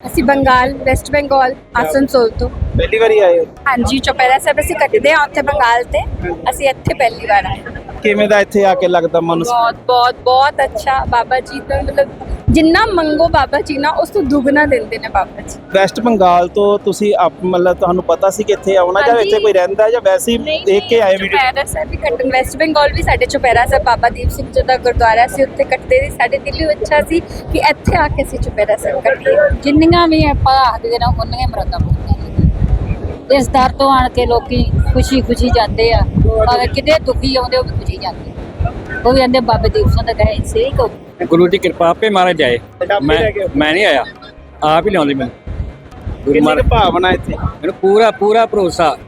ਅਸੀਂ ਬੰਗਾਲ ਵੈਸਟ ਬੰਗਾਲ ਆਸਨਸੋਲ ਤੋਂ। ਪਹਿਲੀ ਵਾਰੀ ਆਏ ਹੋ? ਹਾਂਜੀ ਚੁਪਹਿਰਾ ਸਾਹਿਬ ਅਸੀਂ ਕੱਟਦੇ ਹਾਂ ਉੱਥੇ ਬੰਗਾਲ ਤੇ। ਅਸੀਂ ਇੱਥੇ ਪਹਿਲੀ ਵਾਰ ਆਏ ਕਿਵੇਂ ਦਾ ਇੱਥੇ ਆ ਕੇ ਲੱਗਦਾ ਮਨ ਬਹੁਤ ਬਹੁਤ ਬਹੁਤ ਅੱਛਾ। ਬਾਬਾ ਜੀ ਦਾ ਮਤਲਬ ਜਿੰਨਾ ਮੰਗੋ ਬਾਬਾ ਜੀ ਨਾ ਉਸ ਤੋਂ ਦੁੱਗਣਾ ਦਿੰਦੇ ਨੇ ਬਾਬਾ ਜੀ। ਵੈਸਟ ਬੰਗਾਲ ਤੋਂ ਤੁਸੀਂ ਆਪ ਮਤਲਬ ਤੁਹਾਨੂੰ ਪਤਾ ਸੀ ਕਿ ਇੱਥੇ ਆਉਣਾ ਜਾਂ। ਇੱਥੇ ਕੋਈ ਰਹਿੰਦਾ ਜਾਂ ਵੈਸੇ ਹੀ ਦੇਖ ਕੇ ਆਏ ਵੀਡੀਓ ਚੁਪਹਿਰਾ ਸਾਹਿਬ ਵੀ ਕੱਟਣ ਵੈਸਟ ਬੰਗਾਲ ਵੀ ਸਾਡੇ ਚੁਪਹਿਰਾ ਸਾਹਿਬ ਬਾਬਾ ਦੀਪ ਸਿੰਘ ਜੀ ਦਾ ਗੁਰਦੁਆਰਾ ਸੀ ਉੱਥੇ ਕੱਟਦੇ ਸੀ। ਸਾਡੇ ਦਿਲ ਵਿੱਚ ਅੱਛਾ ਸੀ ਕਿ ਇੱਥੇ ਆ ਕੇ ਅਸੀਂ ਚੁਪਹਿਰਾ ਸਾਹਿਬ ਕੱਟੀਏ। ਜਿੰਨੀਆਂ ਵੀ ਆਪਾਂ ਆਖਦੇ ਨਾ ਉਹਨੀਆਂ ਹੀ ਮੁਰਾਦਾਂ ਪੂਰੀਆਂ ਨੇ। ਇਸ ਦਰ ਤੋਂ ਆਣ ਕੇ ਲੋਕੀ ਖੁਸ਼ੀ ਖੁਸ਼ੀ ਜਾਂਦੇ ਆ। ਭਾਵੇਂ ਕਿਤੇ ਦੁਖੀ ਆਉਂਦੇ ਉਹ ਵੀ ਖੁਸ਼ੀ ਜਾਂਦੇ ਉਹ ਵੀ ਕਹਿੰਦੇ ਬਾਬੇ ਦੀਪ ਸਿੰਘ ਦਾ ਕਹੇ ਸਹੀ ਕੋ ਗੁਰੂ ਦੀ ਕਿਰਪਾ ਆਪੇ ਮਹਾਰਾਜ ਜਾਏ। ਆਪੇ ਮੈਂ। ਮੈਂ ਨਹੀਂ ਆਇਆ। ਆਪ ਹੀ ਲਿਆਉਂਦੇ ਮੈਨੂੰ। ਗੁਰੂ ਮਹਾਰਾਜ ਭਾਵਨਾ ਇੱਥੇ? ਮੈਨੂੰ ਪੂਰਾ ਪੂਰਾ ਭਰੋਸਾ।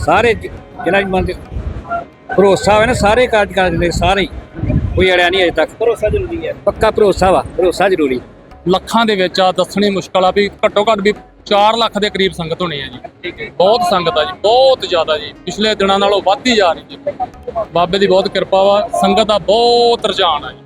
ਸਾਰੇ ਜ- ਜਿਹਨਾਂ ਦੀ ਮਨ ਭਰੋਸਾ ਹੋਵੇ ਨਾ ਸਾਰੇ ਕਾਰਜ ਕਰ ਦਿੰਦੇ ਸਾਰੇ ਹੀ। ਕੋਈ ਅੜਿਆ ਨਹੀਂ ਅਜੇ ਤੱਕ। ਭਰੋਸਾ ਜ਼ਰੂਰੀ ਹੈ। ਪੱਕਾ ਭਰੋਸਾ ਵਾ। ਭਰੋਸਾ ਜ਼ਰੂਰੀ। ਲੱਖਾਂ ਦੇ ਵਿੱਚ ਆ ਦੱਸਣੀ ਮੁਸ਼ਕਲ ਆ ਵੀ ਘੱਟੋ ਘੱਟ ਵੀ 4 ਲੱਖ ਦੇ ਕਰੀਬ ਸੰਗਤ ਹੋਣੀ ਹੈ ਜੀ। ਹੈ। ਬਹੁਤ ਸੰਗਤ ਆ ਜੀ ਬਹੁਤ ਜ਼ਿਆਦਾ ਜੀ। ਪਿਛਲੇ ਦਿਨਾਂ ਨਾਲੋਂ ਵੱਧਦੀ ਜਾ ਰਹੀ ਜੀ। ਬਾਬੇ ਦੀ ਬਹੁਤ ਕਿਰਪਾ ਵਾ ਸੰਗਤ ਦਾ ਬਹੁਤ ਰੁਝਾਨ ਆ ਜੀ।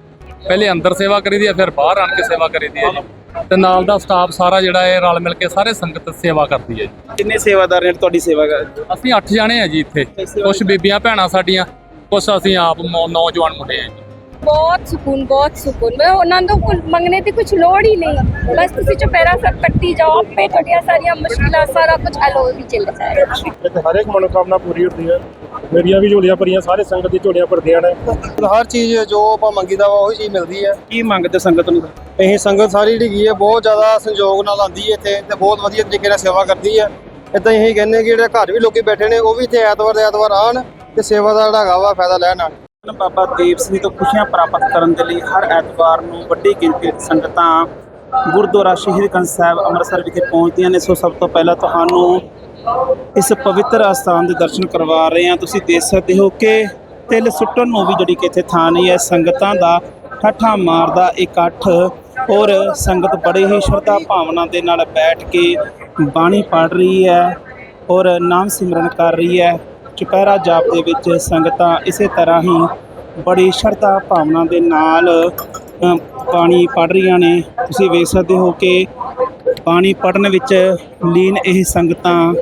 ਪਹਿਲੇ ਅੰਦਰ ਸੇਵਾ ਕਰੀਦੀ ਆ ਫਿਰ ਬਾਹਰ ਆਣ ਕੇ ਸੇਵਾ ਕਰੀਦੀ ਆ ਜੀ। ਤੇ ਨਾਲ ਦਾ ਸਟਾਫ ਸਾਰਾ ਜਿਹੜਾ ਹੈ ਰਲ ਮਿਲ ਕੇ ਸਾਰੇ ਸੰਗਤ ਸੇਵਾ ਕਰਦੀ ਹੈ ਜੀ। ਕਿੰਨੇ ਸੇਵਾਦਾਰ ਨੇ ਤੁਹਾਡੀ ਸੇਵਾ ਕਰ ਅਸੀਂ 8 ਜਾਣੇ ਆ ਜੀ ਇੱਥੇ। ਕੁਝ ਬੀਬੀਆਂ ਭੈਣਾਂ ਸਾਡੀਆਂ ਕੁਝ ਅਸੀਂ ਆਪ ਨੌਜਵਾਨ ਮੁੰਡੇ ਆ ਜੀ। ਬਹੁਤ ਸਕੂਨ ਬਹੁਤ ਸਕੂਨ। ਮੈਂ ਉਹਨਾਂ ਤੋਂ ਕੁਝ ਮੰਗਣੇ ਦੀ ਕੁਝ ਲੋੜ ਹੀ ਨਹੀਂ। ਬਸ ਤੁਸੀਂ ਚੁਪਹਿਰਾ ਸਾਹਿਬ ਕੱਟੀ ਜਾਓ ਆਪੇ ਤੁਹਾਡੀਆਂ ਸਾਰੀਆਂ ਮੁਸ਼ਕਿਲਾਂ ਸਾਰਾ ਕੁਝ ਹੱਲ ਹੋ ਹੀ ਚੱਲ ਜਾਏਗਾ। ਹਰ ਇੱਕ ਮਨੋਕਾਮਨਾ ਪੂਰੀ ਹੁੰਦੀ ਹੈ। ਮੇਰੀਆਂ ਵੀ ਝੋਲੀਆਂ ਭਰੀਆਂ ਸਾਰੇ ਸੰਗਤ ਦੀ ਝੋਲੀਆਂ ਭਰਦੀਆਂ ਨੇ। ਹਰ ਚੀਜ਼ ਜੋ ਆਪਾਂ ਮੰਗੀਦਾ ਵਾ ਉਹੀ ਚੀਜ਼ ਮਿਲਦੀ ਹੈ। ਕੀ ਮੰਗਦੇ ਸੰਗਤ ਨੂੰ? ਇਹ ਸੰਗਤ ਸਾਰੀ ਜਿਹੜੀ ਗਈ ਹੈ ਬਹੁਤ ਜ਼ਿਆਦਾ ਸੰਯੋਗ ਨਾਲ ਆਉਂਦੀ ਹੈ ਇੱਥੇ ਤੇ ਬਹੁਤ ਵਧੀਆ ਤਰੀਕੇ ਨਾਲ ਸੇਵਾ ਕਰਦੀ ਹੈ। ਇਦਾਂ ਹੀ ਕਹਿੰਦੇ ਕਿ ਜਿਹੜੇ ਘਰ ਵੀ ਲੋਕੀ ਬੈਠੇ ਨੇ ਉਹ ਵੀ ਇੱਥੇ ਐਤਵਾਰ ਦੇ ਐਤਵਾਰ ਆਣ ਤੇ ਸੇਵਾ ਦਾ ਜਿਹੜਾ ਹੈਗਾ ਵਾ ਫਾਇਦਾ ਲੈਣ ਆਣ ਬਾਬਾ ਦੀਪ ਸਿੰਘ ਤੋਂ ਖੁਸ਼ੀਆਂ ਪ੍ਰਾਪਤ ਕਰਨ ਦੇ ਲਈ ਹਰ ਐਤਵਾਰ ਨੂੰ ਵੱਡੀ ਗਿਣਤੀ ਵਿੱਚ ਸੰਗਤਾਂ ਗੁਰਦੁਆਰਾ ਸ਼ਹੀਦ ਗੰਜ ਸਾਹਿਬ ਅੰਮ੍ਰਿਤਸਰ ਵਿਖੇ ਪਹੁੰਚਦੀਆਂ ਨੇ। ਸੋ ਸਭ ਤੋਂ ਪਹਿਲਾਂ ਤੁਹਾਨੂੰ ਇਸ ਪਵਿੱਤਰ ਅਸਥਾਨ ਦੇ ਦਰਸ਼ਨ ਕਰਵਾ ਰਹੇ ਹਾਂ। ਤੁਸੀਂ ਦੇਖ ਸਕਦੇ ਹੋ ਕਿ ਤਿਲ ਸੁੱਟਣ ਨੂੰ ਵੀ ਜਿਹੜੀ ਕਿ ਇੱਥੇ ਥਾਂ ਨਹੀਂ ਹੈ। ਸੰਗਤਾਂ ਦਾ ਠੱਠਾ ਮਾਰਦਾ ਇਕੱਠ ਔਰ ਸੰਗਤ ਬੜੇ ਹੀ ਸ਼ਰਧਾ ਭਾਵਨਾ ਦੇ ਨਾਲ ਬੈਠ ਕੇ ਬਾਣੀ ਪੜ੍ਹ ਰਹੀ ਹੈ ਔਰ ਨਾਮ ਸਿਮਰਨ ਕਰ ਰਹੀ ਹੈ। ਚੁਪਹਿਰਾ ਜਾਪ ਦੇ ਵਿੱਚ ਸੰਗਤਾਂ ਇਸੇ ਤਰ੍ਹਾਂ ਹੀ ਬੜੀ ਸ਼ਰਧਾ ਭਾਵਨਾ ਦੇ ਨਾਲ ਪਾਣੀ ਬਾਣੀ ਪੜ੍ਹ ਰਹੀਆਂ ਨੇ। ਤੁਸੀਂ ਵੇਖ ਸਕਦੇ ਹੋ ਕਿ ਪਾਣੀ ਪੜ੍ਹਨ ਵਿੱਚ ਲੀਨ ਇਹ ਸੰਗਤਾਂ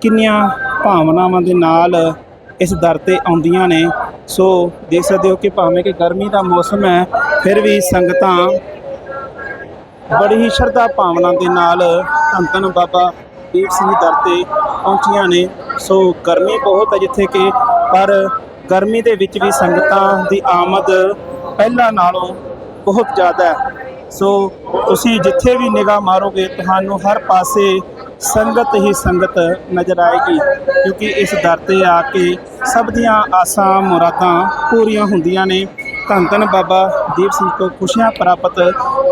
ਕਿੰਨੀਆਂ ਭਾਵਨਾਵਾਂ ਦੇ ਨਾਲ ਇਸ ਦਰ ਤੇ ਆਉਂਦੀਆਂ ਨੇ। ਸੋ ਦੇਖ ਸਕਦੇ ਹੋ ਕਿ ਭਾਵੇਂ ਕਿ ਗਰਮੀ ਦਾ ਮੌਸਮ ਹੈ, ਫਿਰ ਵੀ ਸੰਗਤਾਂ ਬੜੀ ਹੀ ਸ਼ਰਧਾ ਭਾਵਨਾ ਦੇ ਨਾਲ ਧੰਨ ਧੰਨ ਬਾਬਾ ਦੀਪ ਸਿੰਘ ਦਰ ਤੇ ਪਹੁੰਚੀਆਂ ਨੇ। ਸੋ ਗਰਮੀ ਬਹੁਤ ਹੈ ਜਿੱਥੇ ਕਿ, ਪਰ ਗਰਮੀ ਦੇ ਵਿੱਚ ਵੀ ਸੰਗਤਾਂ ਦੀ ਆਮਦ ਪਹਿਲਾਂ ਨਾਲੋਂ ਬਹੁਤ ਜ਼ਿਆਦਾ ਹੈ। ਸੋ ਤੁਸੀਂ ਜਿੱਥੇ ਵੀ ਨਿਗਾਹ ਮਾਰੋਗੇ, ਤੁਹਾਨੂੰ ਹਰ ਪਾਸੇ ਸੰਗਤ ਹੀ ਸੰਗਤ ਨਜ਼ਰ ਆਏਗੀ, ਕਿਉਂਕਿ ਇਸ ਦਰ ਤੇ ਆ ਕੇ ਸਭ ਦੀਆਂ ਆਸਾਂ, ਮੁਰਾਦਾਂ ਪੂਰੀਆਂ ਹੁੰਦੀਆਂ ਨੇ। ਧੰਨ ਧੰਨ ਬਾਬਾ ਦੀਪ ਸਿੰਘ ਤੋਂ ਖੁਸ਼ੀਆਂ ਪ੍ਰਾਪਤ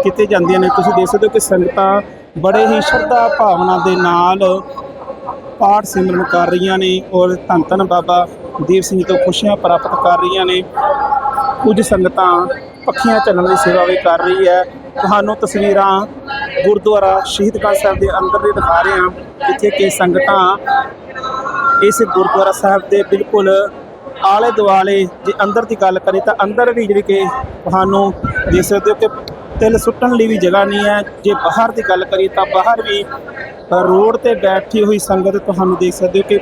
ਕੀਤੇ ਜਾਂਦੀਆਂ ਨੇ। ਤੁਸੀਂ ਦੇਖ ਸਕਦੇ ਹੋ ਕਿ ਸੰਗਤਾਂ ਬੜੇ ਹੀ ਸ਼ਰਧਾ ਭਾਵਨਾ ਦੇ ਨਾਲ ਪਾਠ ਸਿਮਰਨ ਕਰ ਰਹੀਆਂ ਨੇ ਔਰ ਧੰਨ ਧੰਨ ਬਾਬਾ ਦੀਪ ਸਿੰਘ ਤੋਂ ਖੁਸ਼ੀਆਂ ਪ੍ਰਾਪਤ ਕਰ ਰਹੀਆਂ ਨੇ। ਕੁਝ ਸੰਗਤਾਂ ਪੱਖੀਆਂ ਚੱਲਣ ਦੀ ਸੇਵਾ ਵੀ ਕਰ ਰਹੀ ਹੈ। ਤੁਹਾਨੂੰ ਤਸਵੀਰਾਂ ਗੁਰਦੁਆਰਾ ਸ਼ਹੀਦਗੰਜ ਸਾਹਿਬ ਦੇ ਅੰਦਰ ਦੀ ਦਿਖਾ ਰਹੇ ਹਾਂ। ਜਿੱਥੇ ਕਿ ਸੰਗਤਾਂ ਇਸ ਗੁਰਦੁਆਰਾ ਸਾਹਿਬ ਦੇ ਬਿਲਕੁਲ ਆਲੇ ਦੁਆਲੇ ਜੇ ਅੰਦਰ ਦੀ ਗੱਲ ਕਰੀ ਤਾਂ ਅੰਦਰ ਵੀ ਜਿਹੜੀ ਕਿ ਤੁਹਾਨੂੰ ਦੇਖ ਸਕਦੇ ਹੋ ਕਿ ਤਿਲ ਸੁੱਟਣ ਲਈ ਵੀ ਜਗ੍ਹਾ ਨਹੀਂ ਹੈ। ਜੇ ਬਾਹਰ ਦੀ ਗੱਲ ਕਰੀਏ ਤਾਂ ਬਾਹਰ ਵੀ ਰੋਡ ਤੇ ਬੈਠੀ ਹੋਈ ਸੰਗਤ ਤੁਹਾਨੂੰ ਦੇਖ ਸਕਦੇ ਹੋ ਕਿ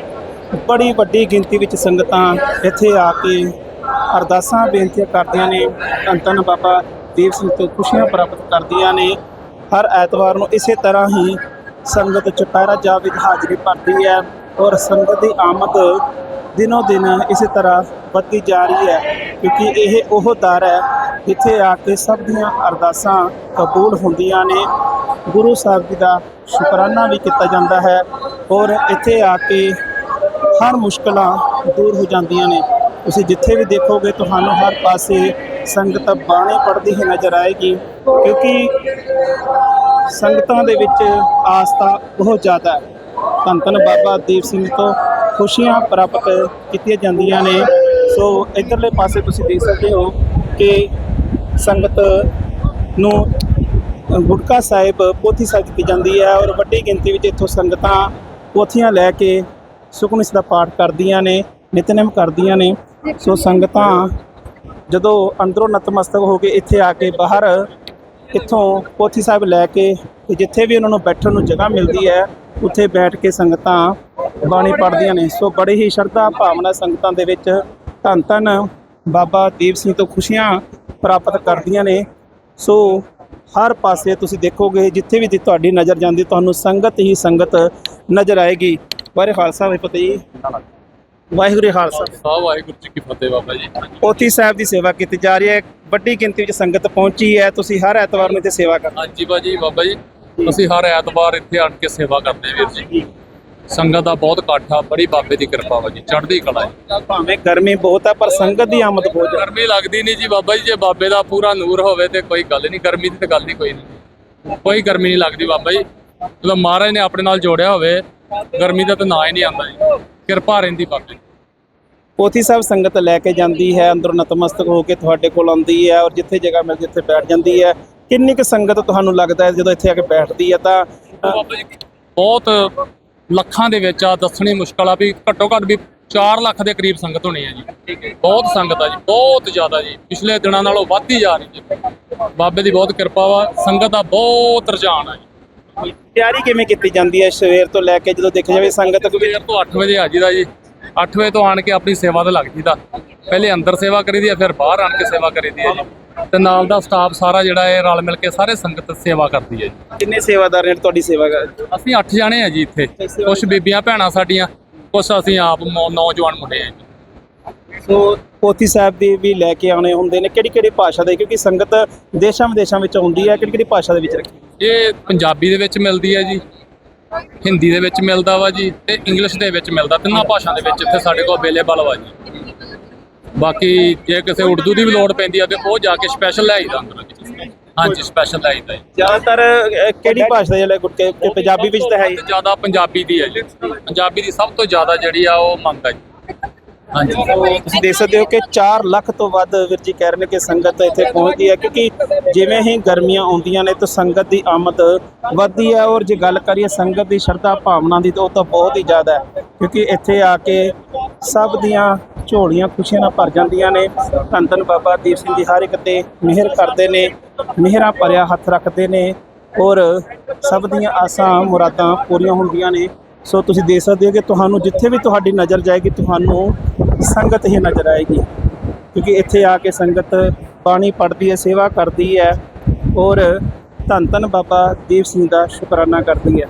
ਬੜੀ ਵੱਡੀ ਗਿਣਤੀ ਵਿੱਚ ਸੰਗਤਾਂ ਇੱਥੇ ਆ ਕੇ ਅਰਦਾਸਾਂ ਬੇਨਤੀਆਂ ਕਰਦੀਆਂ ਨੇ। ਧੰਨ ਧੰਨ ਬਾਬਾ ਦੀਪ ਸਿੰਘ ਤੋਂ ਖੁਸ਼ੀਆਂ ਪ੍ਰਾਪਤ ਕਰਦੀਆਂ ਨੇ। ਹਰ ਐਤਵਾਰ ਨੂੰ ਇਸੇ ਤਰ੍ਹਾਂ ਹੀ ਸੰਗਤ ਚੁਪਹਿਰਾ ਜਾ ਵਿੱਚ ਹਾਜ਼ਰੀ ਭਰਦੀ ਹੈ ਔਰ ਸੰਗਤ ਦੀ ਆਮਦ ਦਿਨੋ ਦਿਨ ਇਸੇ ਤਰ੍ਹਾਂ ਵੱਧਦੀ ਜਾ ਰਹੀ ਹੈ। ਕਿਉਂਕਿ ਇਹ ਉਹ ਦਰ ਹੈ ਜਿੱਥੇ ਆ ਕੇ ਸਭ ਦੀਆਂ ਅਰਦਾਸਾਂ ਕਬੂਲ ਹੁੰਦੀਆਂ ਨੇ। ਗੁਰੂ ਸਾਹਿਬ ਜੀ ਦਾ ਸ਼ੁਕਰਾਨਾ ਵੀ ਕੀਤਾ ਜਾਂਦਾ ਹੈ ਔਰ ਇੱਥੇ ਆ ਕੇ ਹਰ ਮੁਸ਼ਕਲਾਂ ਦੂਰ ਹੋ ਜਾਂਦੀਆਂ ਨੇ। ਤੁਸੀਂ ਜਿੱਥੇ ਵੀ ਦੇਖੋਗੇ ਤੁਹਾਨੂੰ ਹਰ ਪਾਸੇ ਸੰਗਤ ਬਾਣੀ ਪੜ੍ਹਦੀ ਹੀ ਨਜ਼ਰ ਆਏਗੀ ਕਿਉਂਕਿ ਸੰਗਤਾਂ ਦੇ ਵਿੱਚ ਆਸਥਾ ਬਹੁਤ ਜ਼ਿਆਦਾ ਹੈ। ਧੰਨ ਧੰਨ ਬਾਬਾ ਦੀਪ ਸਿੰਘ ਤੋਂ ਖੁਸ਼ੀਆਂ ਪ੍ਰਾਪਤ ਕੀਤੀਆਂ ਜਾਂਦੀਆਂ ਨੇ। ਸੋ ਇਧਰਲੇ ਪਾਸੇ ਤੁਸੀਂ ਦੇਖ ਸਕਦੇ ਹੋ ਕਿ ਸੰਗਤ ਨੂੰ ਗੁਟਕਾ ਸਾਹਿਬ ਪੋਥੀ ਸਾਹਿਬ ਦਿੱਤੀ ਜਾਂਦੀ ਹੈ ਔਰ ਵੱਡੀ ਗਿਣਤੀ ਵਿੱਚ ਇੱਥੋਂ ਸੰਗਤਾਂ ਪੋਥੀਆਂ ਲੈ ਕੇ ਸੁਖਮਨੀ ਦਾ ਪਾਠ ਕਰਦੀਆਂ ਨੇ, ਨਿਤਨੇਮ ਕਰਦੀਆਂ ਨੇ। ਸੋ ਸੰਗਤਾਂ ਜਦੋਂ ਅੰਦਰੋਂ ਨਤਮਸਤਕ ਹੋ ਕੇ ਇੱਥੇ ਆ ਕੇ ਬਾਹਰ ਇੱਥੋਂ ਪੋਥੀ ਸਾਹਿਬ ਲੈ ਕੇ ਤੇ ਜਿੱਥੇ ਵੀ ਉਹਨਾਂ ਨੂੰ ਬੈਠਣ ਨੂੰ ਜਗ੍ਹਾ ਮਿਲਦੀ ਹੈ, ਉੱਥੇ ਬੈਠ ਕੇ ਸੰਗਤਾਂ ਬਾਣੀ ਪੜ੍ਹਦੀਆਂ ਨੇ। ਸੋ ਬੜੇ ਹੀ ਸ਼ਰਧਾ ਭਾਵਨਾ ਸੰਗਤਾਂ ਦੇ ਵਿੱਚ ਧੰਨ ਧੰਨ ਬਾਬਾ ਦੀਪ ਸਿੰਘ ਤੋਂ ਖੁਸ਼ੀਆਂ ਪ੍ਰਾਪਤ ਕਰਦੀਆਂ ਨੇ। ਸੋ ਹਰ ਪਾਸੇ ਤੁਸੀਂ ਦੇਖੋਗੇ ਜਿੱਥੇ ਵੀ ਤੁਹਾਡੀ ਨਜ਼ਰ ਜਾਂਦੀ ਤੁਹਾਨੂੰ ਸੰਗਤ ਹੀ ਸੰਗਤ ਨਜ਼ਰ ਆਏਗੀ। ਵਾਹਿਗੁਰੂ ਖਾਲਸਾ ਵਾਹਿਗੁਰੂ ਫਤਿਹ ਜੀ। ਵਾਹਿਗੁਰੂ ਖਾਲਸਾ। ਸਾਹਿਬ ਵਾਹਿਗੁਰੂ ਜੀ ਕੀ ਫਤਿਹ ਬਾਬਾ ਜੀ। ਪੋਥੀ ਸਾਹਿਬ ਦੀ ਸੇਵਾ ਕੀਤੀ ਜਾ ਰਹੀ ਹੈ। ਵੱਡੀ ਗਿਣਤੀ ਵਿੱਚ ਸੰਗਤ ਪਹੁੰਚੀ ਹੈ। ਤੁਸੀਂ ਹਰ ਐਤਵਾਰ ਨੂੰ ਇੱਥੇ ਸੇਵਾ ਕਰਦੇ ਹਾਂਜੀ ਬਾਜੀ ਬਾਬਾ ਜੀ ਅਸੀਂ ਹਰ ਐਤਵਾਰ ਇੱਥੇ ਆਣ ਕੇ ਸੇਵਾ ਕਰਦੇ ਵੀਰ ਜੀ। ਸੰਗਤ ਦਾ ਬਹੁਤ ਇਕੱਠ ਆ ਬੜੀ ਬਾਬੇ ਦੀ ਕਿਰਪਾ ਵਾ ਜੀ ਚੜ੍ਹਦੀ ਕਲਾ ਜੀ। ਭਾਵੇਂ ਗਰਮੀ ਬਹੁਤ ਹੈ ਪਰ ਸੰਗਤ ਦੀ ਆਮਦ ਬਹੁਤ ਹੈ ਗਰਮੀ ਲੱਗਦੀ ਨਹੀਂ ਜੀ ਬਾਬਾ ਜੀ ਜੇ ਬਾਬੇ ਦਾ ਪੂਰਾ ਨੂਰ ਹੋਵੇ ਤੇ ਕੋਈ ਗੱਲ ਨਹੀਂ ਗਰਮੀ ਦੀ ਤੇ ਗੱਲ ਹੀ ਕੋਈ ਨਹੀਂ। ਕੋਈ ਗਰਮੀ ਨਹੀਂ ਲੱਗਦੀ ਬਾਬਾ ਜੀ। ਜਦੋਂ ਮਹਾਰਾਜ ਨੇ ਆਪਣੇ ਨਾਲ ਜੋੜਿਆ ਹੋਵੇ ਗਰਮੀ ਦਾ ਤਾਂ ਨਾਂ ਹੀ ਨਹੀਂ ਆਉਂਦਾ ਜੀ। ਕਿਰਪਾ ਰਹਿੰਦੀ ਬਾਬੇ ਦੀ। ਪੋਥੀ ਸਾਹਿਬ ਸੰਗਤ ਲੈ ਕੇ ਜਾਂਦੀ ਹੈ ਅੰਦਰੋਂ ਨਤਮਸਤਕ ਹੋ ਕੇ ਤੁਹਾਡੇ ਕੋਲ ਆਉਂਦੀ ਹੈ ਔਰ ਜਿੱਥੇ ਜਗ੍ਹਾ ਮਿਲਦੀ ਉੱਥੇ ਬੈਠ ਜਾਂਦੀ ਹੈ। ਕਿੰਨੀ ਕੁ ਸੰਗਤ ਤੁਹਾਨੂੰ ਲੱਗਦਾ ਹੈ ਜਦੋਂ ਇੱਥੇ ਆ ਕੇ ਬੈਠਦੀ ਹੈ ਤਾਂ ਬਾਬਾ ਜੀ ਬਹੁਤ ਲੱਖਾਂ ਦੇ ਵਿੱਚ ਆ ਦੱਸਣੀ ਮੁਸ਼ਕਲ ਆ ਵੀ ਘੱਟੋ ਘੱਟ ਵੀ 4 ਲੱਖ ਦੇ ਕਰੀਬ ਸੰਗਤ ਹੋਣੀ ਹੈ ਜੀ। ਬਹੁਤ ਸੰਗਤ ਆ ਜੀ ਬਹੁਤ ਜ਼ਿਆਦਾ ਜੀ। ਪਿਛਲੇ ਦਿਨਾਂ ਨਾਲੋਂ ਵੱਧਦੀ ਜਾ ਰਹੀ ਜੀ। ਬਾਬੇ ਦੀ ਬਹੁਤ ਕਿਰਪਾ ਵਾ ਸੰਗਤ ਦਾ ਬਹੁਤ ਰੁਝਾਨ ਆ ਜੀ। ਤਿਆਰੀ ਕਿਵੇਂ ਕੀਤੀ ਜਾਂਦੀ ਹੈ? ਸਵੇਰ ਤੋਂ ਲੈ ਕੇ ਜਦੋਂ ਦੇਖਿਆ ਜਾਵੇ ਸੰਗਤ ਕੋਈ ਸਵੇਰ ਤੋਂ 8 ਵਜੇ ਆ ਜੀਦਾ ਜੀ। 8 ਵਜੇ ਤੋਂ ਆਣ ਕੇ ਆਪਣੀ ਸੇਵਾ ਤੇ ਲੱਗ ਜੀਦਾ। ਪਹਿਲੇ ਅੰਦਰ ਸੇਵਾ ਕਰੀਦੀ ਆ ਫਿਰ ਬਾਹਰ ਆਣ ਕੇ ਸੇਵਾ ਕਰੀਦੀ ਹੈ ਜੀ। ਤੇ ਨਾਲ ਦਾ ਸਟਾਫ ਸਾਰਾ ਜਿਹੜਾ ਹੈ ਰਲ ਮਿਲ ਕੇ ਸਾਰੇ ਸੰਗਤ ਸੇਵਾ ਕਰਦੀ ਹੈ ਜੀ। ਕਿੰਨੇ ਸੇਵਾਦਾਰ ਨੇ ਤੁਹਾਡੀ ਸੇਵਾ ਕਰ ਅਸੀਂ 8 ਜਾਣੇ ਆ ਜੀ ਇੱਥੇ। ਕੁਝ ਬੀਬੀਆਂ ਭੈਣਾਂ ਸਾਡੀਆਂ ਕੁਝ ਅਸੀਂ ਆਪ ਨੌਜਵਾਨ ਮੁੰਡੇ ਆ ਜੀ। ਸੋ ਪੋਥੀ ਸਾਹਿਬ ਦੀ ਵੀ ਲੈ ਕੇ ਆਉਣੇ ਹੁੰਦੇ ਨੇ। ਕਿਹੜੀ ਕਿਹੜੀ ਭਾਸ਼ਾ ਦੇ? ਕਿਉਂਕਿ ਸੰਗਤ ਦੇਸ਼ਾਂ ਵਿਦੇਸ਼ਾਂ ਵਿੱਚ ਆਉਂਦੀ ਹੈ ਕਿਹੜੀ ਕਿਹੜੀ ਭਾਸ਼ਾ ਦੇ ਵਿੱਚ ਰੱਖੀ? ਇਹ ਪੰਜਾਬੀ ਦੇ ਵਿੱਚ ਮਿਲਦੀ ਹੈ ਜੀ। ਹਿੰਦੀ ਦੇ ਵਿੱਚ ਮਿਲਦਾ ਵਾ ਜੀ ਤੇ ਇੰਗਲਿਸ਼ ਦੇ ਵਿੱਚ ਮਿਲਦਾ ਤਿੰਨਾਂ ਭਾਸ਼ਾ ਦੇ ਵਿੱਚ ਇੱਥੇ ਸਾਡੇ ਕੋਲ ਅਵੇਲੇਬਲ ਵਾ ਜੀ। ਬਾਕੀ ਜੇ ਕਿਸੇ ਉਰਦੂ ਦੀ ਵੀ ਲੋੜ ਪੈਂਦੀ ਆ ਤੇ ਉਹ ਜਾ ਕੇ ਸਪੈਸ਼ਲ ਲੈ ਆਈਦਾ ਅੰਦਰ। ਜੀ ਹਾਂਜੀ ਸਪੈਸ਼ਲ ਲੈ ਆਈਦਾ ਜੀ। ਜ਼ਿਆਦਾਤਰ ਕਿਹੜੀ ਭਾਸ਼ਾ ਦੇ ਜਿਹੜੇ ਗੁਟਕੇ ਕਿ ਪੰਜਾਬੀ ਵਿੱਚ ਤਾਂ ਹੈ ਹੀ। ਜ਼ਿਆਦਾ ਪੰਜਾਬੀ ਦੀ ਹੈ ਜੀ। ਪੰਜਾਬੀ ਦੀ ਸਭ ਤੋਂ ਜ਼ਿਆਦਾ ਜਿਹੜੀ ਆ ਉਹ ਮੰਗ ਆ ਜੀ। ਹਾਂਜੀ। ਤੁਸੀਂ ਦੇਖ ਸਕਦੇ ਹੋ ਕਿ 4 ਲੱਖ ਤੋਂ ਵੱਧ ਵੀਰ ਜੀ ਕਹਿ ਰਹੇ ਨੇ ਕਿ ਸੰਗਤ ਇੱਥੇ ਪਹੁੰਚਦੀ ਹੈ, ਕਿਉਂਕਿ ਜਿਵੇਂ ਹੀ ਗਰਮੀਆਂ ਆਉਂਦੀਆਂ ਨੇ ਤਾਂ ਸੰਗਤ ਦੀ ਆਮਦ ਵੱਧਦੀ ਹੈ ਔਰ ਜੇ ਗੱਲ ਕਰੀਏ ਸੰਗਤ ਦੀ ਸ਼ਰਧਾ ਭਾਵਨਾ ਦੀ ਤਾਂ ਉਹ ਤਾਂ ਬਹੁਤ ਹੀ ਜ਼ਿਆਦਾ ਹੈ, ਕਿਉਂਕਿ ਇੱਥੇ ਆ ਕੇ ਸਭ ਦੀਆਂ ਝੋਲੀਆਂ ਖੁਸ਼ੀਆਂ ਨਾਲ ਭਰ ਜਾਂਦੀਆਂ ਨੇ ਧੰਨ ਧੰਨ ਬਾਬਾ ਦੀਪ ਸਿੰਘ ਜੀ ਹਰ ਇੱਕ ਤੇ ਮਿਹਰ ਕਰਦੇ ਨੇ, ਮਿਹਰਾਂ ਭਰਿਆ ਹੱਥ ਰੱਖਦੇ ਨੇ ਔਰ ਸਭ ਦੀਆਂ ਆਸਾਂ ਮੁਰਾਦਾਂ ਪੂਰੀਆਂ ਹੁੰਦੀਆਂ ਨੇ। ਸੋ ਤੁਸੀਂ ਦੇਖ ਸਕਦੇ ਹੋ ਕਿ ਤੁਹਾਨੂੰ ਜਿੱਥੇ ਵੀ ਤੁਹਾਡੀ ਨਜ਼ਰ ਜਾਏਗੀ, ਤੁਹਾਨੂੰ ਸੰਗਤ ਹੀ ਨਜ਼ਰ ਆਏਗੀ। ਕਿਉਂਕਿ ਇੱਥੇ ਆ ਕੇ ਸੰਗਤ ਬਾਣੀ ਪੜ੍ਹਦੀ ਹੈ, ਸੇਵਾ ਕਰਦੀ ਹੈ ਔਰ ਧੰਨ ਧੰਨ ਬਾਬਾ ਦੀਪ ਸਿੰਘ ਦਾ ਸ਼ੁਕਰਾਨਾ ਕਰਦੀ ਹੈ।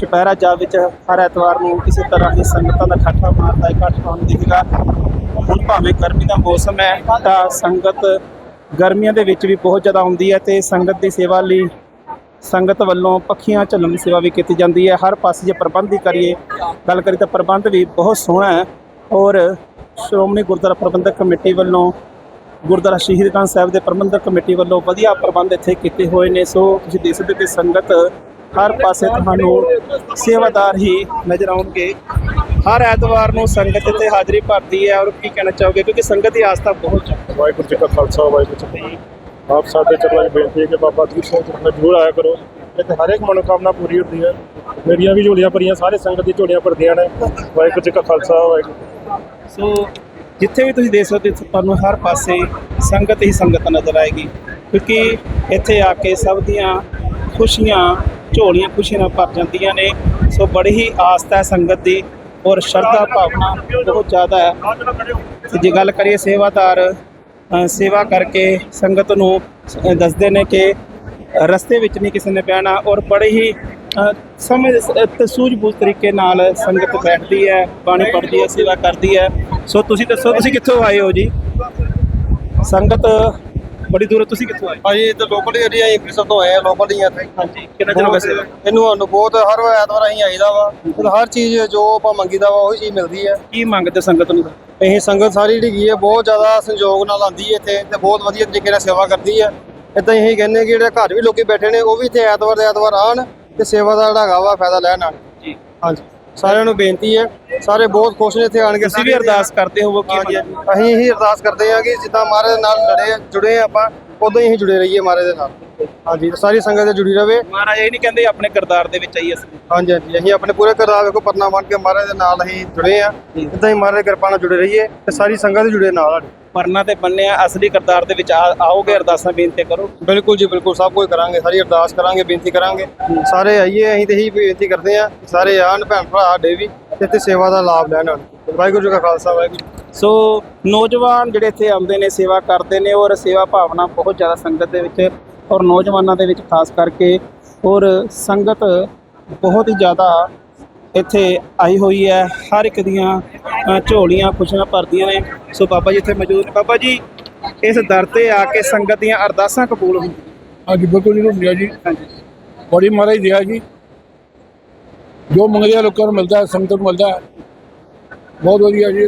ਚੁਪਹਿਰਾ ਜਾ ਵਿੱਚ ਹਰ ਐਤਵਾਰ ਨੂੰ ਕਿਸੇ ਤਰ੍ਹਾਂ ਦੀ ਸੰਗਤਾਂ ਦਾ ਠਾਠਾ ਮਾਰਦਾ, ਇਕੱਠ ਤੁਹਾਨੂੰ ਦਿਖੇਗਾ ਹੁਣ ਭਾਵੇਂ ਗਰਮੀ ਦਾ ਮੌਸਮ ਹੈ ਤਾਂ ਸੰਗਤ ਗਰਮੀਆਂ ਦੇ ਵਿੱਚ ਵੀ ਬਹੁਤ ਜ਼ਿਆਦਾ ਆਉਂਦੀ ਹੈ ਤੇ ਸੰਗਤ ਦੀ ਸੇਵਾ ਲਈ ਸੰਗਤ ਵੱਲੋਂ ਪੱਖੀਆਂ ਝੱਲਣ ਦੀ ਸੇਵਾ ਵੀ ਕੀਤੀ ਜਾਂਦੀ ਹੈ। ਹਰ ਪਾਸੇ ਜੇ ਪ੍ਰਬੰਧ ਦੀ ਕਰੀਏ, ਗੱਲ ਕਰੀਏ ਤਾਂ ਪ੍ਰਬੰਧ ਵੀ ਬਹੁਤ ਸੋਹਣਾ ਹੈ। ਔਰ ਸ਼੍ਰੋਮਣੀ ਗੁਰਦੁਆਰਾ ਪ੍ਰਬੰਧਕ ਕਮੇਟੀ ਵੱਲੋਂ, ਗੁਰਦੁਆਰਾ ਸ਼ਹੀਦ ਸ਼ਹੀਦਗੰਜ ਸਾਹਿਬ ਦੇ ਪ੍ਰਬੰਧਕ ਕਮੇਟੀ ਵੱਲੋਂ ਵਧੀਆ ਪ੍ਰਬੰਧ ਇੱਥੇ ਕੀਤੇ ਹੋਏ ਨੇ। ਸੋ ਤੁਸੀਂ ਦੇਖ ਸਕਦੇ ਹੋ ਕਿ ਸੰਗਤ ਹਰ ਪਾਸੇ ਤੁਹਾਨੂੰ ਸੇਵਾਦਾਰ ਹੀ ਨਜ਼ਰ ਆਉਣਗੇ। ਹਰ ਐਤਵਾਰ ਨੂੰ ਸੰਗਤ ਇੱਥੇ ਹਾਜ਼ਰੀ ਭਰਦੀ ਹੈ। ਔਰ ਕੀ ਕਹਿਣਾ ਚਾਹੋਗੇ? ਕਿਉਂਕਿ ਸੰਗਤ ਦੀ ਆਸਥਾ ਬਹੁਤ ਜ਼ਿਆਦਾ ਵਾਹਿਗੁਰੂ ਜੀ ਕਾ ਖਾਲਸਾ, ਵਾਹਿਗੁਰੂ ਜੀ ਕੀ ਫਤਿਹ। ਆਪ ਸਾਡੇ ਚਰਨਾਂ 'ਚ ਬੇਨਤੀ ਹੈ ਕਿ ਬਾਬਾ ਦੀਪ ਸਿੰਘ ਜੀ ਜ਼ਰੂਰ ਆਇਆ ਕਰੋ। ਇੱਥੇ ਹਰ ਇੱਕ ਮਨੋਕਾਮਨਾ ਪੂਰੀ ਹੁੰਦੀ ਹੈ। ਮੇਰੀਆਂ ਵੀ ਝੋਲੀਆਂ ਭਰੀਆਂ, ਸਾਰੇ ਸੰਗਤ ਦੀ ਝੋਲੀਆਂ ਭਰਦੀਆਂ ਨੇ। ਵਾਹਿਗੁਰੂ ਜੀ ਕਾ ਖਾਲਸਾ, ਵਾਹਿਗੁਰੂ ਸੋ ਜਿੱਥੇ ਵੀ ਤੁਸੀਂ ਦੇਖ ਸਕਦੇ ਤੁਹਾਨੂੰ ਹਰ ਪਾਸੇ ਸੰਗਤ ਹੀ ਸੰਗਤ ਨਜ਼ਰ ਆਏਗੀ। ਕਿਉਂਕਿ ਇੱਥੇ ਆ ਕੇ ਸਭ ਦੀਆਂ ਖੁਸ਼ੀਆਂ, ਝੋਲੀਆਂ ਖੁਸ਼ੀਆਂ ਨਾਲ ਭਰ ਜਾਂਦੀਆਂ ਨੇ। ਸੋ ਬੜੀ ਹੀ ਆਸਥਾ ਹੈ ਸੰਗਤ ਦੀ ਔਰ ਸ਼ਰਧਾ ਭਾਵਨਾ ਬਹੁਤ ਜ਼ਿਆਦਾ ਹੈ। ਜੇ ਗੱਲ ਕਰੀਏ ਸੇਵਾਦਾਰ ਸੇਵਾ ਕਰਕੇ ਸੰਗਤ ਨੂੰ ਦੱਸਦੇ ਨੇ ਕਿ ਰਸਤੇ ਵਿੱਚ ਨਹੀਂ ਕਿਸੇ ਨੇ ਬਹਿਣਾ ਔਰ ਬੜੇ ਹੀ ਸਮਝ ਅ, ਤੇ ਸੂਝ-ਬੂਝ ਤਰੀਕੇ ਨਾਲ ਸੰਗਤ ਬੈਠਦੀ ਹੈ ਬਾਣੀ ਪੜ੍ਹਦੀ ਹੈ ਸੇਵਾ ਕਰਦੀ ਹੈ। ਸੋ ਤੁਸੀਂ ਦੱਸੋ ਤੁਸੀਂ ਕਿੱਥੋਂ ਆਏ ਹੋ ਜੀ? ਸੰਗਤ ਬੜੀ ਦੂਰੋਂ ਤੁਸੀਂ ਕਿੱਥੋਂ ਆਏ? ਅਸੀਂ ਇੱਥੇ ਲੋਕਲ ਏਰੀਆ ਹੀ ਅੰਮ੍ਰਿਤਸਰ ਤੋਂ ਆਏ ਆ ਲੋਕਲ ਹੀ ਆ ਇੱਥੇ। ਹਾਂਜੀ ਕਿੰਨਾ ਚਿਰ ਹੋ ਗਿਆ ਸੇਵਾ? ਇਹਨੂੰ ਸਾਨੂੰ ਬਹੁਤ ਹਰ ਐਤਵਾਰ ਅਸੀਂ ਆਈਦਾ ਵਾ ਤੇ ਹਰ ਚੀਜ਼ ਜੋ ਆਪਾਂ ਮੰਗੀਦਾ ਵਾ ਉਹੀ ਚੀਜ਼ ਮਿਲਦੀ ਹੈ ਕੀ ਮੰਗਦੇ ਸੰਗਤ ਨੂੰ? ਇਹ ਸੰਗਤ ਸਾਰੀ ਜਿਹੜੀ ਹੈ ਬਹੁਤ ਜ਼ਿਆਦਾ ਸੰਯੋਗ ਨਾਲ ਆਉਂਦੀ ਹੈ ਇੱਥੇ ਤੇ ਬਹੁਤ ਵਧੀਆ ਤਰੀਕੇ ਨਾਲ ਸੇਵਾ ਕਰਦੀ ਹੈ ਇਦਾਂ ਹੀ ਕਹਿੰਦੇ ਕਿ ਜਿਹੜੇ ਘਰ ਵੀ ਲੋਕੀ ਬੈਠੇ ਨੇ ਉਹ ਵੀ ਇੱਥੇ ਐਤਵਾਰ ਦੇ ਐਤਵਾਰ ਆਣ ਤੇ ਸੇਵਾ ਦਾ ਜਿਹੜਾ ਹੈਗਾ ਵਾ ਫਾਇਦਾ ਲੈਣ ਆਣ ਜੀ। ਹਾਂਜੀ। ਸਾਰਿਆਂ ਨੂੰ ਬੇਨਤੀ ਹੈ ਸਾਰੇ ਬਹੁਤ ਖੁਸ਼ ਨੇ ਇੱਥੇ ਆਣ ਕੇ ਤੁਸੀਂ ਵੀ ਅਰਦਾਸ ਕਰਦੇ ਹੋ ਕੀ। ਅਸੀਂ ਇਹੀ ਅਰਦਾਸ ਕਰਦੇ ਹਾਂ ਕਿ ਜਿੱਦਾਂ ਮਹਾਰਾਜ ਨਾਲ ਲੜੇ ਜੁੜੇ ਆਪਾਂ ਉਦਾਂ ਹੀ ਅਸੀਂ ਜੁੜੇ ਰਹੀਏ ਮਹਾਰਾਜ ਦੇ ਨਾਲ। ਹਾਂਜੀ ਸਾਰੀ ਸੰਗਤ ਦੇ ਜੁੜੀ ਰਵੇ। ਮਹਾਰਾਜ ਇਹ ਨਹੀਂ ਕਹਿੰਦੇ ਆਪਣੇ ਕਿਰਦਾਰ ਦੇ ਵਿੱਚ ਆਈ ਅਸੀਂ। ਹਾਂਜੀ ਹਾਂਜੀ ਅਸੀਂ ਆਪਣੇ ਪੂਰੇ ਕਰਤਾਰ ਵੇਖੋ ਪਰਨਾ ਮੰਨ ਕੇ ਮਹਾਰਾਜ ਦੇ ਨਾਲ ਅਸੀਂ ਜੁੜੇ ਆ ਇਦਾਂ ਹੀ ਮਹਾਰਾਜ ਦੀ ਕਿਰਪਾ ਨਾਲ ਜੁੜੇ ਰਹੀਏ ਤੇ ਸਾਰੀ ਸੰਗਤ ਜੁੜੇ ਨਾਲ ਸਾਡੇ। ਪਰਨਾ ਤੇ ਬੰਨਿਆ ਅਸਲੀ ਕਰਤਾਰ ਦੇ ਵਿੱਚ ਆਓਗੇ ਅਰਦਾਸਾਂ ਬੇਨਤੀ ਕਰੋ। ਬਿਲਕੁਲ ਜੀ ਬਿਲਕੁਲ ਸਭ ਕੁਝ ਕਰਾਂਗੇ ਸਾਰੀ ਅਰਦਾਸ ਕਰਾਂਗੇ ਬੇਨਤੀ ਕਰਾਂਗੇ। ਸਾਰੇ ਆਈਏ ਅਸੀਂ ਤੇ ਇਹੀ ਬੇਨਤੀ ਕਰਦੇ ਆ ਸਾਰੇ ਆਣ ਭੈਣ ਭਰਾ ਸਾਡੇ ਵੀ ਤੇ ਸੇਵਾ ਦਾ ਲਾਭ ਲੈਣ ਵਾਹਿਗੁਰੂ ਜੀ ਕਾ ਖਾਲਸਾ ਵਾਹਿਗੁਰੂ। ਸੋ ਨੌਜਵਾਨ ਜਿਹੜੇ ਇੱਥੇ ਆਉਂਦੇ ਨੇ ਸੇਵਾ ਕਰਦੇ ਨੇ ਔਰ ਸੇਵਾ ਭਾਵਨਾ ਬਹੁਤ ਜ਼ਿਆਦਾ ਸੰਗਤ ਦੇ ਵਿੱਚ ਔਰ ਨੌਜਵਾਨਾਂ ਦੇ ਵਿੱਚ ਖਾਸ ਕਰਕੇ ਔਰ ਸੰਗਤ ਬਹੁਤ ਹੀ ਜ਼ਿਆਦਾ ਇੱਥੇ ਆਈ ਹੋਈ ਹੈ। ਹਰ ਇੱਕ ਦੀਆਂ ਝੋਲੀਆਂ ਖੁਸ਼ੀਆਂ ਭਰਦੀਆਂ ਨੇ। ਸੋ ਬਾਬਾ ਜੀ ਇੱਥੇ ਮੌਜੂਦ ਨੇ। ਬਾਬਾ ਜੀ ਇਸ ਦਰ ਤੇ ਆ ਕੇ ਸੰਗਤ ਦੀਆਂ ਅਰਦਾਸਾਂ ਕਬੂਲ ਹੁੰਦੀਆਂ ਹਾਂਜੀ ਬਿਲਕੁਲ ਜੀ ਹੁੰਦੀ ਆ ਜੀ ਬੜੀ ਮਹਾਰਾਜ ਦਿਆ ਜੀ। ਜੋ ਮੰਗਦੇ ਆ ਲੋਕਾਂ ਨੂੰ ਮਿਲਦਾ ਸੰਗਤ ਨੂੰ ਮਿਲਦਾ ਹੈ। ਬਹੁਤ ਵਧੀਆ ਜੀ।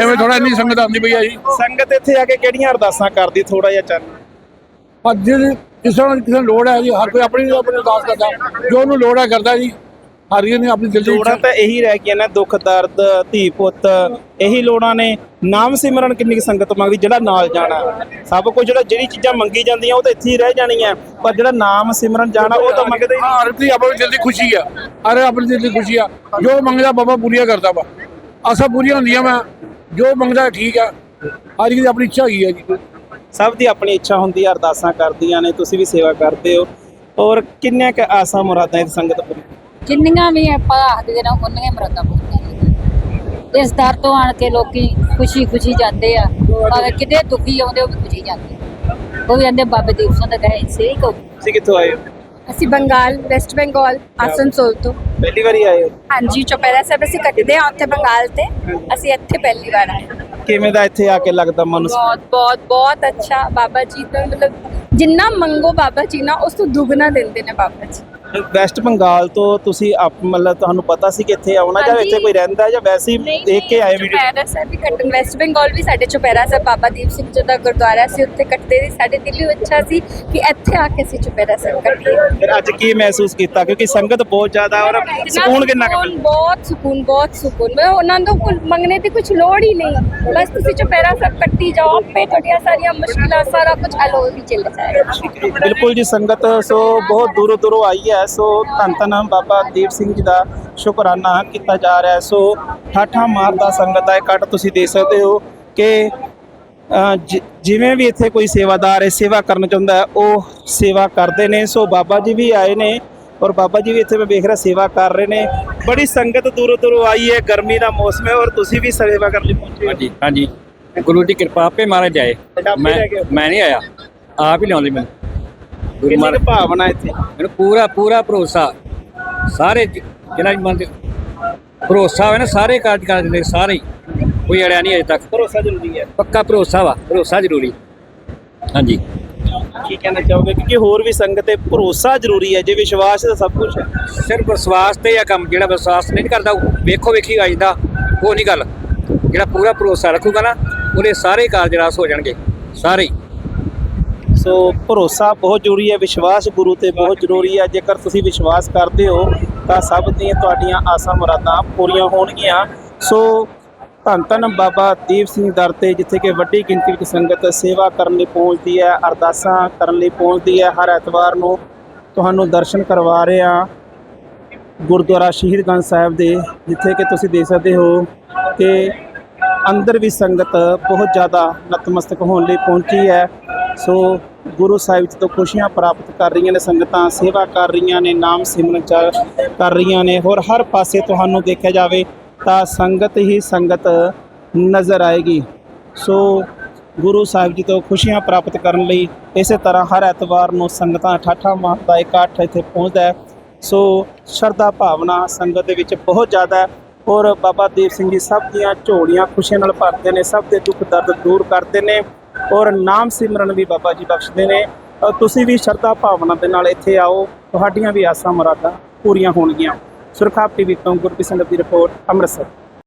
ਐਵੇਂ ਥੋੜਾ ਇੰਨੀ ਸੰਗਤ ਆਉਂਦੀ ਪਈ ਆ ਜੀ? ਸੰਗਤ ਇੱਥੇ ਆ ਕੇ ਕਿਹੜੀਆਂ ਅਰਦਾਸਾਂ ਕਰਦੀ ਥੋੜਾ ਜਿਹਾ ਚੱਲ? ਅੱਜ ਕਿਸੇ ਨੂੰ ਕਿਸੇ ਨੂੰ ਲੋੜ ਹੈ ਜੀ ਹਰ ਕੋਈ ਆਪਣੀ ਆਪਣੀ ਅਰਦਾਸ ਕਰਦਾ। ਜੋ ਉਹਨੂੰ ਲੋੜ ਹੈ ਕਰਦਾ ਜੀ ਹਰ ਇੱਕ ਨੇ ਆਪਣੀ ਦਿਲ ਦੀ ਲੋੜਾਂ ਤਾਂ ਇਹੀ ਰਹਿ ਗਈਆਂ ਨੇ ਦੁੱਖ ਦਰਦ ਧੀ ਪੁੱਤ ਇਹੀ ਲੋੜਾਂ ਨੇ। ਨਾਮ ਸਿਮਰਨ ਕਿੰਨੀ ਸੰਗਤ ਮੰਗਦੀ ਜਿਹੜਾ ਨਾਲ ਜਾਣਾ। ਸਭ ਕੁਝ ਜਿਹੜਾ ਜਿਹੜੀ ਚੀਜ਼ਾਂ ਮੰਗੀ ਜਾਂਦੀਆਂ ਉਹ ਤਾਂ ਇੱਥੇ ਹੀ ਰਹਿ ਜਾਣੀਆਂ। ਪਰ ਜਿਹੜਾ ਨਾਮ ਸਿਮਰਨ ਜਾਣਾ ਉਹ ਤਾਂ ਮੰਗਦੇ ਹੀ ਆਪਣੀ ਦਿਲ ਦੀ ਖੁਸ਼ੀ ਆ। ਹਰ ਆਪਣੀ ਦਿਲ ਦੀ ਖੁਸ਼ੀ ਆ। ਜੋ ਮੰਗਦਾ ਬਾਬਾ ਪੂਰੀਆਂ ਕਰਦਾ ਵਾ। ਆਸਾਂ ਪੂਰੀਆਂ ਹੁੰਦੀਆਂ ਵਾ ਜੋ ਮੰਗਦਾ ਠੀਕ ਆ। ਹਰ ਇੱਕ ਦੀ ਆਪਣੀ ਇੱਛਾ ਹੈਗੀ ਆ ਜੀ। ਸਭ ਦੀ ਆਪਣੀ ਇੱਛਾ ਹੁੰਦੀ ਹੈ ਅਰਦਾਸਾਂ ਕਰਦੀਆਂ ਨੇ ਤੁਸੀਂ ਵੀ ਸੇਵਾ ਕਰਦੇ ਹੋ। ਔਰ ਕਿੰਨੇ ਕ ਆਸਾਂ ਮੁਰਾਦਾਂ ਇਸ ਸੰਗਤ ਪੂਰੀ ਜਿੰਨੀਆਂ ਵੀ ਆਪਾਂ ਆਖਦੇ ਨੇ ਉਨੀਆਂ ਮਰਦਾਂ ਪੂਰੀਆਂ ਇਸ ਦਰ ਤੋਂ ਆਣ ਕੇ ਲੋਕੀ ਖੁਸ਼ੀ ਖੁਸ਼ੀ ਜਾਂਦੇ ਆ। ਭਾਵੇਂ ਕਿਤੇ ਦੁਖੀ ਆਉਂਦੇ ਉਹ ਵੀ ਖੁਸ਼ੀ ਜਾਂਦੇ ਉਹ ਵੀ ਕਹਿੰਦੇ ਬਾਬੇ ਦੀਪ ਸਿੰਘ ਦਾ ਕਹੇ ਸੇ ਕੋ ਤੁਸੀਂ ਕਿੱਥੋਂ ਆਏ ਹੋ? ਅਸੀਂ ਬੰਗਾਲ ਵੈਸਟ ਬੰਗਾਲ ਆਸਨਸੋਲ ਤੋਂ ਪਹਿਲੀ ਵਾਰੀ ਆਏ ਹੋ? ਹਾਂਜੀ ਚੁਪਹਿਰਾ ਸਾਹਿਬ ਅਸੀਂ ਕੱਟਦੇ ਆ ਉੱਥੇ ਬੰਗਾਲ ਤੇ। ਅਸੀਂ ਇੱਥੇ ਪਹਿਲੀ ਵਾਰ ਆਏ। ਕਿਵੇਂ ਦਾ ਇੱਥੇ ਆ ਕੇ ਲੱਗਦਾ ਮਨ? ਬਹੁਤ ਬਹੁਤ ਬਹੁਤ ਅੱਛਾ। ਬਾਬਾ ਜੀ ਤੋਂ ਮਤਲਬ ਜਿੰਨਾ ਮੰਗੋ ਬਾਬਾ ਜੀ ਨਾ ਉਸ ਤੋਂ ਦੁੱਗਣਾ ਦਿੰਦੇ ਨੇ ਬਾਬਾ ਜੀ। ਵੈਸਟ ਬੰਗਾਲ ਤੋਂ ਤੁਸੀਂ ਆਪ ਮਤਲਬ ਤੁਹਾਨੂੰ ਪਤਾ ਸੀ ਕਿ ਇੱਥੇ ਆਉਣਾ ਜਾਂ ਹਾਂਜੀ। ਇੱਥੇ ਕੋਈ ਰਹਿੰਦਾ ਜਾਂ ਵੈਸੇ ਹੀ ਦੇਖ ਕੇ ਆਏ ਵੀਡੀਓ ਚੁਪਹਿਰਾ ਸਾਹਿਬ ਵੀ ਕੱਟਣ ਵੈਸਟ ਬੰਗਾਲ ਵੀ ਸਾਡੇ ਚੁਪਹਿਰਾ ਸਾਹਿਬ ਬਾਬਾ ਦੀਪ ਸਿੰਘ ਜੀ ਦਾ ਗੁਰਦੁਆਰਾ ਸੀ ਉੱਥੇ ਕੱਟਦੇ ਸੀ ਸਾਡੇ ਦਿਲ ਵਿੱਚ ਅੱਛਾ ਸੀ ਕਿ ਇੱਥੇ ਆ ਕੇ ਅਸੀਂ ਚੁਪਹਿਰਾ ਸਾਹਿਬ ਕੱਟੀਏ। ਫਿਰ ਅੱਜ ਕੀ ਮਹਿਸੂਸ ਕੀਤਾ? ਕਿਉਂਕਿ ਸੰਗਤ ਬਹੁਤ ਜ਼ਿਆਦਾ ਔਰ ਸਕੂਨ ਕਿੰਨਾ ਕੁ ਸਕੂਨ, ਮਿਲਦਾ ਬਹੁਤ ਸਕੂਨ ਬਹੁਤ ਸਕੂਨ। ਮੈਂ ਉਹਨਾਂ ਤੋਂ ਕੁਝ ਮੰਗਣੇ ਦੀ ਕੁਝ ਲੋੜ ਹੀ ਨਹੀਂ। ਬਸ ਤੁਸੀਂ ਚੁਪਹਿਰਾ ਸਾਹਿਬ ਕੱਟੀ ਜਾਓ ਆਪੇ ਤੁਹਾਡੀਆਂ ਸਾਰੀਆਂ ਮੁਸ਼ਕਿਲਾਂ ਸਾਰਾ ਕੁਝ ਹੱਲ ਹੋ ਹੀ ਚੱਲ ਜਾਏਗਾ। ਬਿਲਕੁਲ ਜੀ ਸੰਗਤ ਸੋ ਬਹੁਤ ਦੂਰੋਂ ਦੂਰੋਂ ਆਈ ਹੈ। ਸੋ ਧੰਨ ਧੰਨ ਬਾਬਾ ਦੀਪ ਸਿੰਘ ਜੀ ਦਾ ਸ਼ੁਕਰਾਨਾ ਕੀਤਾ ਜਾ ਰਿਹਾ ਹੈ। ਸੋ ਠਾਠਾ ਮਾਰਦਾ ਸੰਗਤ ਦਾ ਇਹ ਕੱਟ ਤੁਸੀਂ ਦੇਖ ਸਕਦੇ ਹੋ ਕਿ ਜਿਵੇਂ ਵੀ ਇੱਥੇ ਕੋਈ ਸੇਵਾਦਾਰ ਹੈ ਸੇਵਾ ਕਰਨ ਚਾਹੁੰਦਾ ਹੈ ਉਹ ਸੇਵਾ ਕਰਦੇ ਨੇ। ਸੋ ਬਾਬਾ ਜੀ ਵੀ ਆਏ ਨੇ ਔਰ ਬਾਬਾ ਜੀ ਵੀ ਇੱਥੇ ਮੈਂ ਵੇਖ ਰਿਹਾ ਸੇਵਾ ਕਰ ਰਹੇ ਨੇ। ਬੜੀ ਸੰਗਤ ਦੂਰੋਂ ਦੂਰੋਂ ਆਈ ਹੈ ਗਰਮੀ ਦਾ ਮੌਸਮ ਹੈ ਔਰ ਤੁਸੀਂ ਵੀ ਸੇਵਾ ਕਰਨ ਲਈ ਪਹੁੰਚੇ ਹੋ। ਹਾਂਜੀ ਹਾਂਜੀ। ਗੁਰੂ ਦੀ ਕਿਰਪਾ ਆਪੇ ਮਹਾਰਾਜ ਜਾਏ ਆਪੇ ਮੈਂ ਨਹੀਂ ਆਇਆ। ਆਪ ਹੀ ਲਿਆਉਂਦੇ ਮੈਨੂੰ। ਕਿੰਨੀ ਕੁ ਭਾਵਨਾ ਇੱਥੇ? ਮੈਨੂੰ ਪੂਰਾ ਪੂਰਾ ਭਰੋਸਾ। ਸਾਰੇ ਜ- ਜਿਹਨਾਂ ਦੀ ਮਨ 'ਚ ਭਰੋਸਾ ਹੋਵੇ ਨਾ ਸਾਰੇ ਕਾਰਜ ਕਰ ਦਿੰਦੇ ਸਾਰੇ ਹੀ। ਕੋਈ ਅੜਿਆ ਨਹੀਂ ਅਜੇ ਤੱਕ। ਭਰੋਸਾ ਜ਼ਰੂਰੀ ਹੈ। ਪੱਕਾ ਭਰੋਸਾ ਵਾ ਭਰੋਸਾ ਜ਼ਰੂਰੀ। ਹਾਂਜੀ। ਕੀ ਕਹਿਣਾ ਚਾਹੋਗੇ? ਕਿਉਂਕਿ ਹੋਰ ਵੀ ਸੰਗਤ ਤੇ ਭਰੋਸਾ ਜ਼ਰੂਰੀ ਹੈ ਜੇ ਵਿਸ਼ਵਾਸ ਤਾਂ ਸਭ ਕੁਝ ਹੈ। ਸਿਰਫ ਵਿਸ਼ਵਾਸ ਤੇ ਆ ਕੰਮ ਜਿਹੜਾ ਵਿਸ਼ਵਾਸ ਨਹੀਂ ਕਰਦਾ ਉਹ ਵੇਖੋ ਵੇਖੀ ਆ ਜਾਂਦਾ ਉਹ ਨਹੀਂ ਗੱਲ। ਜਿਹੜਾ ਪੂਰਾ ਭਰੋਸਾ ਰੱਖੂਗਾ ਨਾ ਉਹਦੇ ਸਾਰੇ ਕਾਰਜ ਰਾਸ ਹੋ ਜਾਣਗੇ ਸਾਰੇ ਹੀ। ਸੋ ਭਰੋਸਾ ਬਹੁਤ ਜ਼ਰੂਰੀ ਹੈ, ਵਿਸ਼ਵਾਸ ਗੁਰੂ ਤੇ ਬਹੁਤ ਜ਼ਰੂਰੀ ਹੈ। ਜੇਕਰ ਤੁਸੀਂ ਵਿਸ਼ਵਾਸ ਕਰਦੇ ਹੋ, ਤਾਂ ਸਭ ਦੀਆਂ ਤੁਹਾਡੀਆਂ ਆਸਾਂ ਮੁਰਾਦਾਂ ਪੂਰੀਆਂ ਹੋਣਗੀਆਂ। ਸੋ ਧੰਨ ਧੰਨ ਬਾਬਾ ਦੀਪ ਸਿੰਘ ਦਰ ਤੇ, ਜਿੱਥੇ ਕਿ ਵੱਡੀ ਗਿਣਤੀ ਵਿੱਚ ਸੰਗਤ ਸੇਵਾ ਕਰਨ ਲਈ ਪਹੁੰਚਦੀ ਹੈ, ਅਰਦਾਸਾਂ ਕਰਨ ਲਈ ਪਹੁੰਚਦੀ ਹੈ। ਹਰ ਐਤਵਾਰ ਨੂੰ ਤੁਹਾਨੂੰ ਦਰਸ਼ਨ ਕਰਵਾ ਰਹੇ ਹਾਂ ਗੁਰਦੁਆਰਾ ਸ਼ਹੀਦਗੰਜ ਸਾਹਿਬ ਦੇ, ਜਿੱਥੇ ਕਿ ਤੁਸੀਂ ਦੇਖ ਸਕਦੇ ਹੋ ਕਿ ਅੰਦਰ ਵੀ ਸੰਗਤ ਬਹੁਤ ਜ਼ਿਆਦਾ ਨਤਮਸਤਕ ਹੋਣ ਲਈ ਪਹੁੰਚੀ ਹੈ। ਸੋ ਗੁਰੂ ਸਾਹਿਬ ਜੀ ਤੋਂ ਖੁਸ਼ੀਆਂ ਪ੍ਰਾਪਤ ਕਰ ਰਹੀਆਂ ਨੇ, ਸੰਗਤਾਂ ਸੇਵਾ ਕਰ ਰਹੀਆਂ ਨੇ, ਨਾਮ ਸਿਮਰਨ ਚ ਕਰ ਰਹੀਆਂ ਨੇ। ਹੋਰ ਹਰ ਪਾਸੇ ਤੁਹਾਨੂੰ ਦੇਖਿਆ ਜਾਵੇ ਤਾਂ ਸੰਗਤ ਹੀ ਸੰਗਤ ਨਜ਼ਰ ਆਏਗੀ। ਸੋ ਗੁਰੂ ਸਾਹਿਬ ਜੀ ਤੋਂ ਖੁਸ਼ੀਆਂ ਪ੍ਰਾਪਤ ਕਰਨ ਲਈ ਇਸੇ ਤਰ੍ਹਾਂ ਹਰ ਐਤਵਾਰ ਨੂੰ ਸੰਗਤਾਂ ਠਾਠਾ ਮਾਰਦਾ ਇਕੱਠ ਇੱਥੇ ਪਹੁੰਚਦਾ ਹੈ। ਸੋ ਸ਼ਰਧਾ ਭਾਵਨਾ ਸੰਗਤ ਦੇ ਵਿੱਚ ਬਹੁਤ ਜ਼ਿਆਦਾ ਹੈ। ਔਰ ਬਾਬਾ ਦੀਪ ਸਿੰਘ ਜੀ ਸਭ ਦੀਆਂ ਝੋਲੀਆਂ ਖੁਸ਼ੀਆਂ ਨਾਲ ਭਰਦੇ ਨੇ, ਸਭ ਦੇ ਦੁੱਖ ਦਰਦ ਦੂਰ ਕਰਦੇ ਨੇ। ਔਰ ਨਾਮ ਸਿਮਰਨ ਵੀ ਬਾਬਾ ਜੀ ਬਖਸ਼ਦੇ ਨੇ। ਅ, ਤੁਸੀਂ ਵੀ ਸ਼ਰਧਾ ਭਾਵਨਾ ਦੇ ਨਾਲ ਇੱਥੇ ਆਓ। ਤੁਹਾਡੀਆਂ ਵੀ ਆਸਾਂ ਮੁਰਾਦਾਂ ਪੂਰੀਆਂ ਹੋਣਗੀਆਂ। ਸੁਰਖਾਪ ਟੀਵੀ ਤੋਂ ਗੁਰਪ੍ਰੀਤ ਸਿੰਘ ਦੀ ਰਿਪੋਰਟ ਅੰਮ੍ਰਿਤਸਰ।